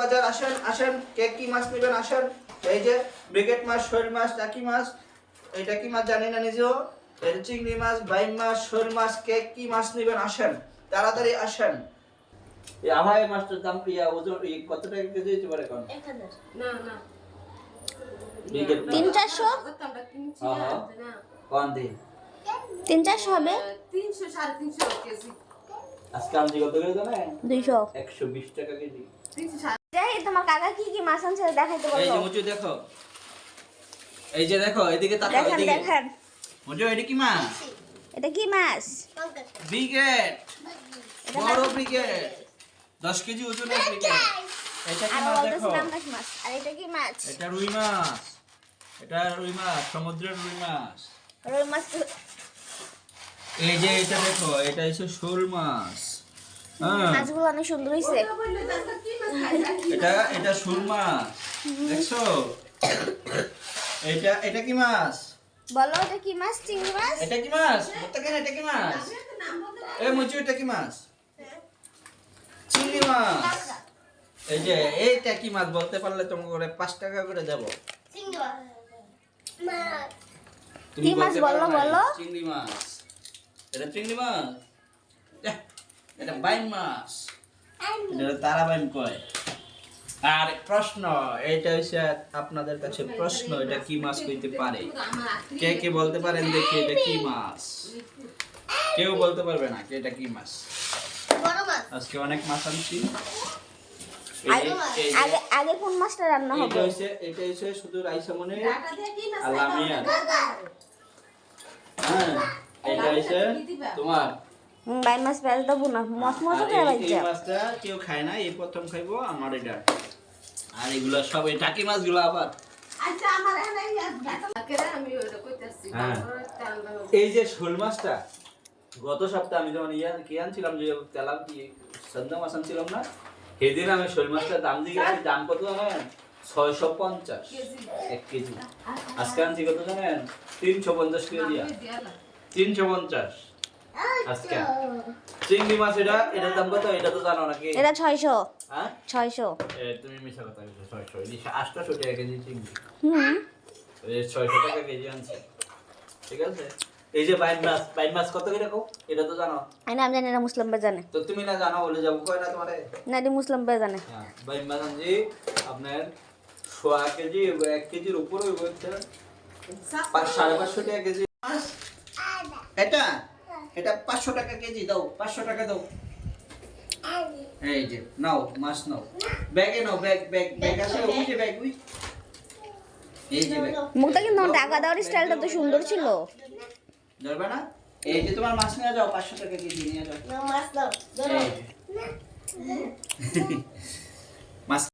বাজার আসেন আসেন কে কি মাছ নেবেন আসেন। এই যে ব্রিগেড মাছ শৈল মাছ টাকি মাছ এটা কি মাছ জানি না নিজেও। এটা চিংড়ি মাছ বাইম মাছ শৈল মাছ কে কি মাছ নেবেন আসেন। তাড়াতাড়ি আসেন। এই আমার এই মাছটার দাম ইয়া ওজন ই কত টাকা কেজি হতে পারে এখন? না না। তিন চারশো? কিনছি আহা। না। কোন দিন তিন চারশো হবে? তিনশো সাড়ে তিনশো কেজি। আজকে আমি কত করে জানেন দুইশো। একশো বিশ টাকা কেজি। তিনশো যাই তোমার কাকা কি কি মাছ আনছে দেখাইতে এই যে মুচু দেখো। এই যে দেখো এদিকে তাকাও এদিকে। দেখেন। মুচু এটা কি মাছ? এটা কি মাছ? ব্রিগেড। বড় ব্রিগেড। দশ কেজি ওজনের ব্রিগেড। এটা কি মাছ দেখো? মাছ। আর এটা কি মাছ? এটা রুই মাছ। এটা রুই মাছ সমুদ্রের রুই মাছ। রুই মাছ এই যে এটা দেখো এটা হচ্ছে শোল মাছ। মাছগুলো অনেক সুন্দর হয়েছে। এটা এটা শোল মাছ দেখছ? এটা এটা কি মাছ? বলো এটা কি মাছ? চিংড়ি মাছ? এটা কি মাছ? বলতে কেন এটা কি মাছ? এ মুচু এটা কি মাছ? চিংড়ি মাছ। এই যে এইটা কি মাছ বলতে পারলে তোমাকে করে পাঁচ টাকা করে দেব। তুমি কি মাছ বলতে পারো বলো, বলো? চিংড়ি মাছ। এটা চিংড়ি মাছ? এটা বাইম মাছ। এটা তারা বাইম কয়। আর প্রশ্ন এটা হচ্ছে আপনাদের কাছে প্রশ্ন এটা কি মাছ হইতে পারে? কে কে বলতে পারেন দেখি এটা কি মাছ? কেউ বলতে পারবে না এটা কি মাছ। আজকে অনেক মাছ আনছি। আগে যে- এই যে- আগে আগে কোন মাছটা রান্না এটা হবে? হচ্ছে এটা হচ্ছে শুধু কি মাছ আলামিয়া হ্যাঁ এটা হচ্ছে তোমার হুম, মাছ পেঁয়াজ দেবো না। মশ মশ আর করে এই- মাছটা কেউ খায় না এই প্রথম খাইবো আমার এটা। আর এগুলো সব এই টাকি মাছগুলো আবার। আচ্ছা আমার আমি ওটা কইতাছি হ্যাঁ। এই যে শোল মাছটা গত সপ্তাহে আমি যখন ইয়া কি আনছিলাম যে তেলাম কি সন্ধ্যা মাছ আনছিলাম না সেদিন আমি শোল মাছটার দাম দিয়ে গেছি দাম কত জানেন? ছয়শো পঞ্চাশ এক কেজি। আজকে আনছি কত জানেন? তিনশো পঞ্চাশ কেজি। তিনশো পঞ্চাশ। আজকে। চিংড়ি মাছ এটা এটার দাম কত? এটা তো জানো নাকি? এটা ছয়শো। হ্যাঁ? ছয়শো। এ, তুমি মিশা কথা বলছো ছয়শো। এদিকে আটশোশো টাকা কেজি চিংড়ি। হুম। এই ছয়শো টাকা কেজি আনছে। ঠিক আছে? এই যে বাইন মাছ বাইন মাছ কত করে রাখো এটা তো জানো। আমি জানি না মুসলিম ভাই জানে। তো তুমি না জানো বলে যাব। কয় না তোমারে? না এটি মুসলিম ভাই জানে। হ্যাঁ বাইন মাছ আনছি। আপনার সোয়া কেজি এক কেজির উপরে পাঁচ সাড়ে পাঁচশো টাকা কেজি। মাছ এটা? এটা পাঁচশো টাকা কেজি দাও পাঁচশো টাকা দাও। এই যে নাও মাছ নাও। ব্যাগে নাও ব্যাগ ব্যাগ ব্যাগ আছে ওই যে ব্যাগ ওই এই যে ব্যাগ। মুখটা কিন্তু টাকা দেওয়ার স্টাইলটা তো সুন্দর ছিল। ধরবে না? এই যে তোমার মাছ নিয়ে যাও পাঁচশো টাকা কেজি নিয়ে যাও। মাছ